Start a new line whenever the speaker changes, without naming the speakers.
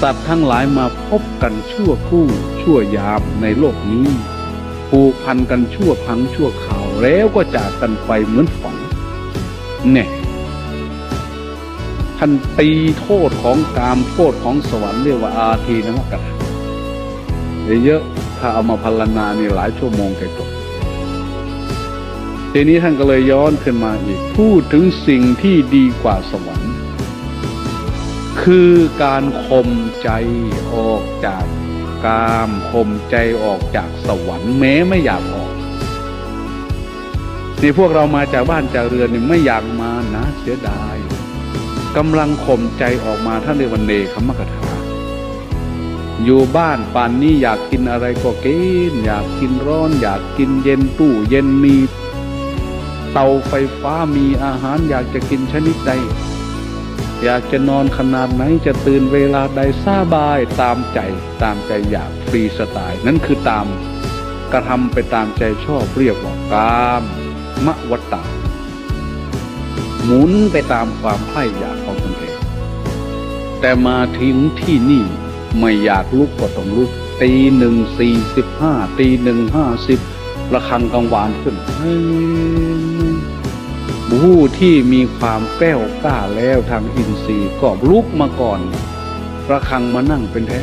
สัตว์ทั้งหลายมาพบกันชั่วคู่ชั่วยามในโลกนี้ผูกพันกันชั่วครั้งชั่วคราวแล้วก็จากกันไปเหมือนฝันเนี่ยท่านตีโทษของกามโทษของสวรรค์เรียกว่าอาทีนมกถาเยอะๆถ้าเอามาพรรณนานี่หลายชั่วโมงแกจบทีนี้ท่านก็เลยย้อนขึ้นมาอีก พูดถึงสิ่งที่ดีกว่าสวรรค์ คือการข่มใจออกจากกามข่มใจออกจากสวรรค์แม้ไม่อยากออกนี่พวกเรามาจากบ้านจากเรือนนี่ไม่อยากมานะเสียดายกำลังข่มใจออกมาท่านเรียกวันเนคมกถาอยู่บ้านป่านนี้อยากกินอะไรก็กินอยากกินร้อน อยากกินเย็นตู้เย็นมี เตาไฟฟ้ามีอาหารอยากจะกินชนิดใด อยากจะนอนขนาดไหนจะตื่นเวลาใดสบายตามใจตามใจอยากฟรีสไตล์นั่นคือตามกระทำไปตามใจชอบเรียกว่ากามมะวตตาหมุนไปตามความใคร่อยากของตนเองแต่มาถึงที่นี่ไม่อยากลุกก็ต้องลุกตีหนึ่งสี่สิบห้าตีหนึ่งห้าสิบระฆังกังวานขึ้น ผู้ที่มีความแกล้วกล้าแล้วทางอินทรีย์ก็ลุกมาก่อน ประคังมานั่งเป็นแท้